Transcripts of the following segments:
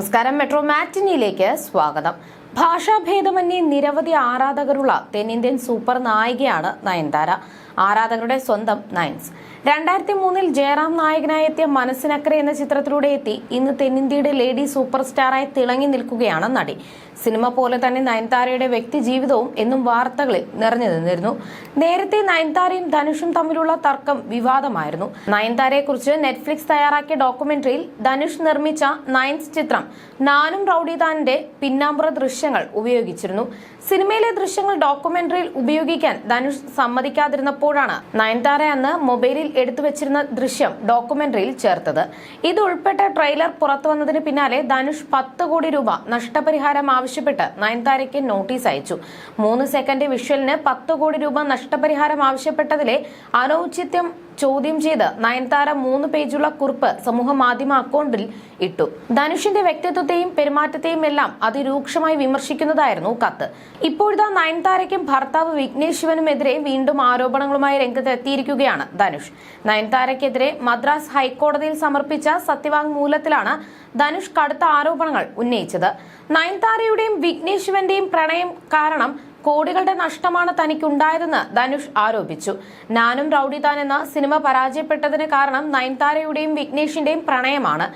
നമസ്കാരം. മെട്രോ മാറ്റിനിയിലേക്ക് സ്വാഗതം. ഭാഷാഭേദമന്യേ നിരവധി ആരാധകരുള്ള തെന്നിന്ത്യൻ സൂപ്പർ നായികയാണ് നയൻതാര. ആരാധകരുടെ സ്വന്തം നയൻസ്. രണ്ടായിരത്തി മൂന്നിൽ ജയറാം നായകനായി എത്തിയ മനസ്സിനക്കരെ എന്ന ചിത്രത്തിലൂടെ എത്തി ഇന്ന് തെന്നിന്ത്യയുടെ ലേഡി സൂപ്പർ സ്റ്റാറായി തിളങ്ങി നിൽക്കുകയാണ് നടി. സിനിമ പോലെ തന്നെ നയൻതാരയുടെ വ്യക്തി ജീവിതവും എന്നും വാർത്തകളിൽ നിറഞ്ഞു നിന്നിരുന്നു. നേരത്തെ നയൻതാരയും ധനുഷും തമ്മിലുള്ള തർക്കം വിവാദമായിരുന്നു. നയൻതാരയെക്കുറിച്ച് നെറ്റ്ഫ്ലിക്സ് തയ്യാറാക്കിയ ഡോക്യുമെന്ററിയിൽ ധനുഷ് നിർമ്മിച്ച നയൻസ് ചിത്രം നാനും റൌഡിദാനിന്റെ പിന്നാമ്പുറ ദൃശ്യങ്ങൾ ഉപയോഗിച്ചിരുന്നു. സിനിമയിലെ ദൃശ്യങ്ങൾ ഡോക്യുമെന്ററിയിൽ ഉപയോഗിക്കാൻ ധനുഷ് സമ്മതിക്കാതിരുന്നപ്പോഴാണ് നയൻതാര അന്ന് മൊബൈലിൽ എടുത്തു വെച്ചിരുന്ന ദൃശ്യം ഡോക്യുമെന്ററിയിൽ ചേർത്തത്. ഇത് ഉൾപ്പെട്ട ട്രെയിലർ പുറത്തു വന്നതിന് പിന്നാലെ ധനുഷ് പത്ത് കോടി രൂപ നഷ്ടപരിഹാരം ആവശ്യപ്പെട്ട് നയൻതാരയ്ക്ക് നോട്ടീസ് അയച്ചു. മൂന്ന് സെക്കൻഡ് വിഷ്വലിന് പത്ത് കോടി രൂപ നഷ്ടപരിഹാരം ആവശ്യപ്പെട്ടതിലെ അനൌചിത്യം ചോദ്യം ചെയ്ത് നയൻതാര മൂന്ന് പേജുള്ള കുറിപ്പ് സമൂഹ മാധ്യമ അക്കൗണ്ടിൽ ഇട്ടു. ധനുഷിന്റെ വ്യക്തിത്വത്തെയും പെരുമാറ്റത്തെയും എല്ലാം അതിരൂക്ഷമായി വിമർശിക്കുന്നതായിരുന്നു കത്ത്. ഇപ്പോഴത്തെ നയൻതാരയ്ക്കും ഭർത്താവ് വിഘ്നേഷ് ശിവനുമെതിരെ വീണ്ടും ആരോപണങ്ങളുമായി രംഗത്തെത്തിയിരിക്കുകയാണ് ധനുഷ്. നയൻതാരയ്ക്കെതിരെ മദ്രാസ് ഹൈക്കോടതിയിൽ സമർപ്പിച്ച സത്യവാങ്മൂലത്തിലാണ് ധനുഷ് കടുത്ത ആരോപണങ്ങൾ ഉന്നയിച്ചത്. നയൻതാരയുടെയും വിഘ്നേഷ് ശിവന്റെയും പ്രണയം കാരണം കോടികളുടെ നഷ്ടമാണ് തനിക്കുണ്ടായതെന്ന് ധനുഷ് ആരോപിച്ചു. നാനും റൌഡി താൻ എന്ന സിനിമ പരാജയപ്പെട്ടതിന് കാരണം നയൻതാരയുടെയും വിഘ്നേഷിന്റെയും പ്രണയമാണ്.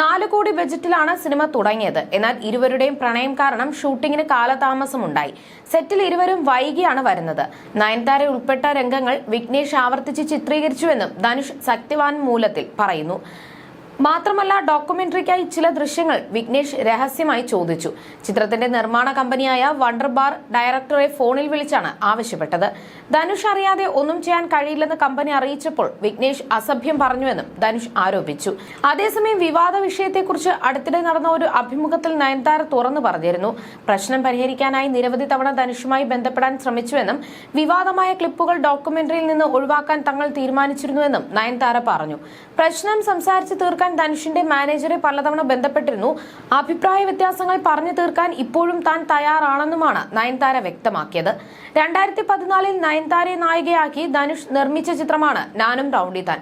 നാല് കോടി ബജറ്റിലാണ് സിനിമ തുടങ്ങിയത്. എന്നാൽ ഇരുവരുടെയും പ്രണയം കാരണം ഷൂട്ടിങ്ങിന് കാലതാമസമുണ്ടായി. സെറ്റിൽ ഇരുവരും വൈകിയാണ് വരുന്നത്. നയൻതാര ഉൾപ്പെട്ട രംഗങ്ങൾ വിഘ്നേഷ് ആവർത്തിച്ച് ചിത്രീകരിച്ചുവെന്നും ധനുഷ് സത്യവാൻ മൂലത്തിൽ പറയുന്നു. മാത്രമല്ല ഡോക്യുമെന്ററിക്കായി ചില ദൃശ്യങ്ങൾ വിഘ്നേഷ് രഹസ്യമായി ചോദിച്ചു. ചിത്രത്തിന്റെ നിർമ്മാണ കമ്പനിയായ വണ്ടർ ബാർ ഡയറക്ടറെ ഫോണിൽ വിളിച്ചാണ് ആവശ്യപ്പെട്ടത്. ധനുഷ് അറിയാതെ ഒന്നും ചെയ്യാൻ കഴിയില്ലെന്ന് കമ്പനി അറിയിച്ചപ്പോൾ വിഘ്നേഷ് അസഭ്യം പറഞ്ഞുവെന്നും ധനുഷ് ആരോപിച്ചു. അതേസമയം വിവാദ വിഷയത്തെക്കുറിച്ച് അടുത്തിടെ നടന്ന ഒരു അഭിമുഖത്തിൽ നയൻതാര തുറന്നു പറഞ്ഞിരുന്നു. പ്രശ്നം പരിഹരിക്കാനായി നിരവധി തവണ ധനുഷുമായി ബന്ധപ്പെടാൻ ശ്രമിച്ചുവെന്നും വിവാദമായ ക്ലിപ്പുകൾ ഡോക്യുമെന്ററിയിൽ നിന്ന് ഒഴിവാക്കാൻ തങ്ങൾ തീരുമാനിച്ചിരുന്നുവെന്നും നയൻതാര പറഞ്ഞു. പ്രശ്നം സംസാരിച്ച് തീർക്കാൻ ധനുഷിന്റെ മാനേജറെ പലതവണ ബന്ധപ്പെട്ടിരുന്നു. അഭിപ്രായ വ്യത്യാസങ്ങൾ പറഞ്ഞു തീർക്കാൻ ഇപ്പോഴും താൻ തയ്യാറാണെന്നുമാണ് നയൻതാര വ്യക്തമാക്കിയത്. രണ്ടായിരത്തി പതിനാലിൽ നയൻതാരയെ നായികയാക്കി ധനുഷ് നിർമ്മിച്ച ചിത്രമാണ് നാനും റൌണ്ടി താൻ.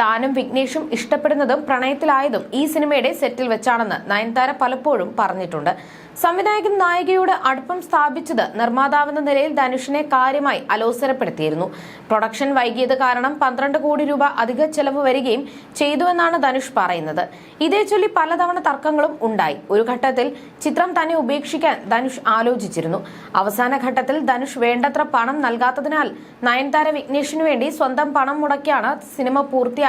താനും വിഘ്നേഷും ഇഷ്ടപ്പെടുന്നതും പ്രണയത്തിലായതും ഈ സിനിമയുടെ സെറ്റിൽ വെച്ചാണെന്ന് നയൻതാര പലപ്പോഴും പറഞ്ഞിട്ടുണ്ട്. സംവിധായകൻ നായികയോട് അടുപ്പം സ്ഥാപിച്ചത് നിർമ്മാതാവെന്ന നിലയിൽ ധനുഷിനെ കാര്യമായി അലോസരപ്പെടുത്തിയിരുന്നു. പ്രൊഡക്ഷൻ വൈകിയത് കാരണം പന്ത്രണ്ട് കോടി രൂപ അധിക ചെലവ് വരികയും ചെയ്തുവെന്നാണ് ധനുഷ് പറയുന്നത്. ഇതേ ചൊല്ലി പലതവണ തർക്കങ്ങളും ഉണ്ടായി. ഒരു ഘട്ടത്തിൽ ചിത്രം തന്നെ ഉപേക്ഷിക്കാൻ ധനുഷ് ആലോചിച്ചിരുന്നു. അവസാന ഘട്ടത്തിൽ ധനുഷ് വേണ്ടത്ര പണം നൽകാത്തതിനാൽ നയൻതാര വിഘ്നേഷിനു വേണ്ടി സ്വന്തം പണം മുടക്കിയാണ് cinema